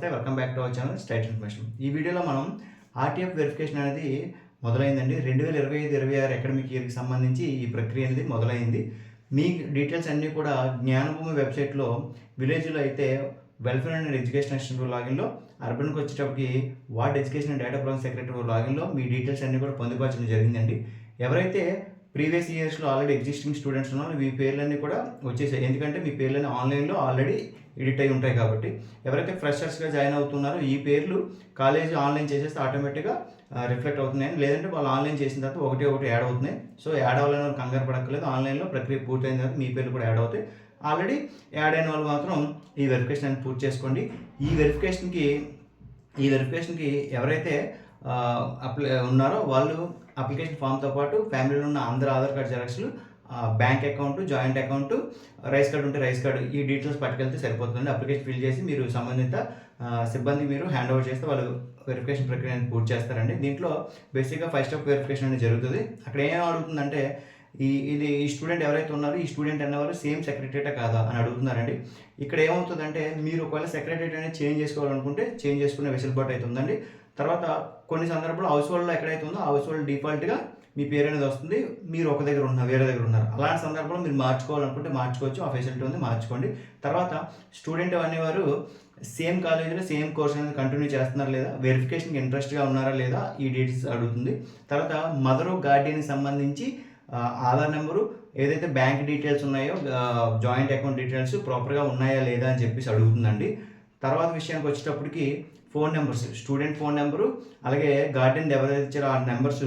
నమస్తే welcome back to our channel state information ఈ వీడియోలో మనం ఆర్టీఎఫ్ వెరిఫికేషన్ అనేది మొదలైందండి. రెండు వేల ఇరవై ఐదు ఇరవై ఆరు అకాడమిక్ ఇయర్కి సంబంధించి ఈ ప్రక్రియ అనేది మొదలైంది. మీ డీటెయిల్స్ అన్నీ కూడా జ్ఞానభూమి వెబ్సైట్లో విలేజ్లో అయితే వెల్ఫేర్ అండ్ ఎడ్యుకేషన్ అసిస్టెంట్ లాగిన్లో అర్బన్కి వచ్చేటప్పటికి ward education and data process secretary లాగిన్లో మీ డీటెయిల్స్ అన్నీ కూడా పొందుపరచడం జరిగిందండి. ఎవరైతే ప్రీవియస్ ఇయర్స్లో ఆల్రెడీ ఎగ్జిస్టింగ్ స్టూడెంట్స్ ఉన్నారో. మీ పేర్లన్నీ కూడా వచ్చేసాయి. ఎందుకంటే మీ పేర్లన్నీ ఆన్లైన్లో ఆల్రెడీ ఎడిట్ అయి ఉంటాయి కాబట్టి. ఎవరైతే ఫ్రెషర్స్గా జాయిన్ అవుతున్నారో ఈ పేర్లు కాలేజీ ఆన్లైన్ చేసేస్తే ఆటోమేటిక్గా రిఫ్లెక్ట్ అవుతున్నాయి లేదంటే వాళ్ళు ఆన్లైన్ చేసిన తర్వాత ఒకటి ఒకటి యాడ్ అవుతున్నాయి. సో యాడ్ అవ్వాలని వాళ్ళు కంగారు పడక్కర్లేదు. ఆన్లైన్లో ప్రక్రియ పూర్తయిన తర్వాత మీ పేర్లు కూడా యాడ్ అవుతాయి. ఆల్రెడీ యాడ్ అయిన వాళ్ళు మాత్రం ఈ వెరిఫికేషన్ అని పూర్తి చేసుకోండి. ఈ వెరిఫికేషన్కి ఈ వెరిఫికేషన్కి ఎవరైతే అప్లై ఉన్నారో వాళ్ళు అప్లికేషన్ ఫామ్తో పాటు ఫ్యామిలీలో ఉన్న అందరు Aadhaar card జెరాక్స్లు bank account joint account rice card ఉంటే రైస్ కార్డు ఈ డీటెయిల్స్ పట్టుకెళ్తే సరిపోతుంది అప్లికేషన్ ఫిల్ చేసి మీరు సంబంధిత సిబ్బంది మీరు హ్యాండ్ ఓవర్ చేస్తే వాళ్ళు వెరిఫికేషన్ ప్రక్రియను పూర్తి చేస్తారండి. దీంట్లో బేసిక్గా ఫైవ్ స్టెప్ వెరిఫికేషన్ అనేది జరుగుతుంది. అక్కడ ఏం అడుగుతుందంటే ఈ ఇది ఈ స్టూడెంట్ ఎవరైతే ఉన్నారో ఈ స్టూడెంట్ అనేవారు సేమ్ సెక్రటరీటా కాదా అని అడుగుతున్నారండి. ఇక్కడ ఏమవుతుందంటే మీరు ఒకవేళ సెక్రటరీ అనేది చేంజ్ చేసుకోవాలనుకుంటే చేంజ్ చేసుకునే వెసులుబాటు అయితే తర్వాత కొన్ని సందర్భాల్లో హౌస్ హోల్డ్లో ఎక్కడైతే ఉందో హౌస్ హోల్డ్ డిఫాల్ట్గా మీ పేరు అనేది వస్తుంది. మీరు ఒక దగ్గర ఉన్నారు వేరే దగ్గర ఉన్నారు. అలాంటి సందర్భంలో మీరు మార్చుకోవాలనుకుంటే మార్చుకోవచ్చు. ఆ ఫెసిలిటీ ఉంది మార్చుకోండి. తర్వాత స్టూడెంట్ అనేవారు సేమ్ కాలేజీలో సేమ్ కోర్స్ అనేది కంటిన్యూ చేస్తున్నారు లేదా? వెరిఫికేషన్కి ఇంట్రెస్ట్గా ఉన్నారా లేదా? ఈ డీటెయిల్స్ అడుగుతుంది. తర్వాత మదరు గార్డియన్కి సంబంధించి ఆధార్ నెంబరు ఏదైతే బ్యాంక్ డీటెయిల్స్ ఉన్నాయో జాయింట్ అకౌంట్ డీటెయిల్స్ ప్రాపర్గా ఉన్నాయా లేదా అని చెప్పేసి అడుగుతుందండి. తర్వాత విషయానికి వచ్చేటప్పటికి phone numbers student phone number అలాగే గార్డెన్ ఎవరైతే ఇచ్చారో ఆ నెంబర్స్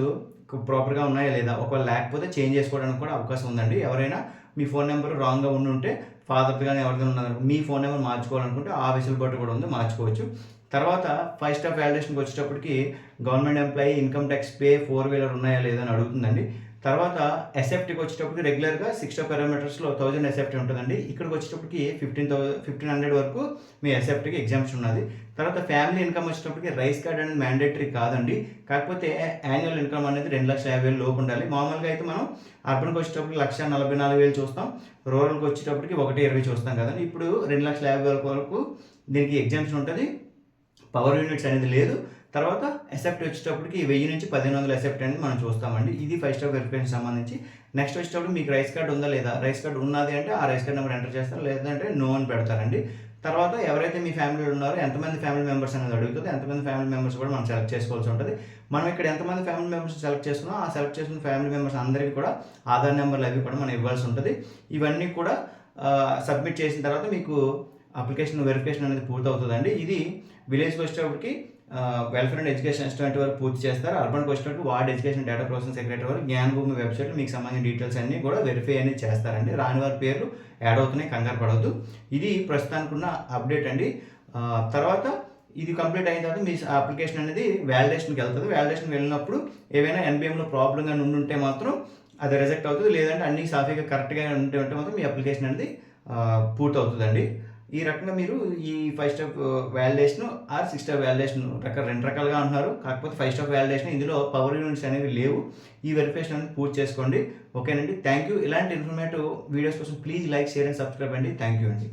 ప్రాపర్గా ఉన్నాయా లేదా? ఒకవేళ లేకపోతే చేంజ్ చేసుకోవడానికి కూడా అవకాశం ఉందండి. ఎవరైనా మీ ఫోన్ నెంబర్ రాంగ్గా ఉండి ఉంటే ఫాదర్ కానీ ఎవరికైనా ఉన్నారు మీ ఫోన్ నెంబర్ మార్చుకోవాలనుకుంటే ఆ వెసులుబాటు కూడా ఉంది మార్చుకోవచ్చు. తర్వాత ఫైవ్ స్టార్ వ్యాలిడేషన్కి వచ్చేటప్పటికి government employee income tax pay four wheeler ఉన్నాయా లేదా అని అడుగుతుందండి. తర్వాత ఎస్ఎఫ్టీకి వచ్చేటప్పటికి రెగ్యులర్గా సిక్స్ పారామీటర్స్లో థౌజండ్ ఎస్ఎఫ్టీ ఉంటుందండి. ఇక్కడికి వచ్చేటప్పటికి ఫిఫ్టీన్ థౌసండ్ ఫిఫ్టీన్ హండ్రెడ్ వరకు మీ ఎస్ఎఫ్టీకి ఎగ్జామ్స్ ఉన్నది. తర్వాత ఫ్యామిలీ ఇన్కమ్ వచ్చేటప్పటికి రైస్ కార్డ్ అనేది మ్యాండేటరీ కాదండి. కాకపోతే యాన్యువల్ ఇన్కమ్ అనేది రెండు లక్షల యాభై వేలు లోపు ఉండాలి. మామూలుగా అయితే మనం అర్బన్కి వచ్చేటప్పటికి లక్ష నలభై నాలుగు వేలు చూస్తాం. రూరల్కి వచ్చేటప్పటికి ఒకటి ఇరవై చూస్తాం కదండి ఇప్పుడు రెండు లక్షల యాభై వేల వరకు దీనికి ఎగ్జామ్స్ ఉంటుంది. పవర్ యూనిట్స్ అనేది లేదు. తర్వాత ఎసెప్ట్ వచ్చేటప్పటికి వెయ్యి నుంచి పదిహేను వందల ఎసెప్ట్ అనేది మనం చూస్తామండి. ఇది ఫైవ్ స్టార్ వెరిఫికేషన్ సంబంధించి. నెక్స్ట్ వచ్చేటప్పుడు మీకు రైస్ కార్డ్ ఉందా లేదా? రైస్ కార్డ్ ఉన్నది అంటే ఆ రైస్ కార్డ్ నెంబర్ ఎంటర్ చేస్తారు? లేదంటే నో అని పెడతారండి. తర్వాత ఎవరైతే మీ ఫ్యామిలీలో ఉన్నారో ఎంతమంది ఫ్యామిలీ మెంబర్స్ అనేది అడుగుతుంది ఎంతమంది ఫ్యామిలీ మెంబర్స్ కూడా మనం సెలెక్ట్ చేసుకోవాల్సి ఉంటుంది. మనం ఇక్కడ ఎంతమంది ఫ్యామిలీ మెంబర్స్ సెలెక్ట్ చేసుకున్నా ఆ సెలెక్ట్ చేసుకున్న ఫ్యామిలీ మెంబర్స్ అందరికీ కూడా ఆధార్ నెంబర్లు అవి కూడా మనం ఇవ్వాల్సి ఉంటుంది. ఇవన్నీ కూడా సబ్మిట్ చేసిన తర్వాత మీకు అప్లికేషన్ వెరిఫికేషన్ అనేది పూర్తవుతుందండి. ఇది విలేజ్కి వచ్చేటప్పటికి వెల్ఫేర్ అండ్ ఎడ్యుకేషన్ అసిస్టెంట్ వరకు పూర్తి చేస్తారు. అర్బన్కి వచ్చేటప్పుడు ward education data processing secretary వరకు జ్ఞానభూమి వెబ్సైట్ మీకు సంబంధించిన డీటెయిల్స్ అన్నీ కూడా వెరిఫై అనేది చేస్తారండి. రాని వారి పేర్లు యాడ్ అవుతున్నాయి కంగారు పడవద్దు. ఇది ప్రస్తుతానికి ఉన్న అప్డేట్ అండి. తర్వాత ఇది కంప్లీట్ అయిన తర్వాత మీ అప్లికేషన్ అనేది వ్యాలిడేషన్కి వెళ్తుంది. వ్యాలిడేషన్కి వెళ్ళినప్పుడు ఏవైనా ఎన్బిఎంలో ప్రాబ్లంగా నుండి ఉంటే మాత్రం అది రిజెక్ట్ అవుతుంది. లేదంటే అన్ని సాఫీగా కరెక్ట్గా ఉంటే ఉంటే మాత్రం మీ అప్లికేషన్ అనేది పూర్తవుతుందండి. ఈ రకంగా మీరు ఈ five step validation or six star validation రకాల రెండు రకాలుగా అంటున్నారు. కాకపోతే ఫైవ్ స్టెప్ వ్యాలిడేషన్ ఇందులో పవర్ యూనిట్స్ అనేవి లేవు. ఈ వెరిఫికేషన్ అనేది పూర్తి చేసుకోండి. ఓకేనండి. థ్యాంక్ యూ ఇలాంటి ఇన్ఫర్మేటివ్ వీడియోస్ కోసం please like share and subscribe అండి. థ్యాంక్ యూ అండి.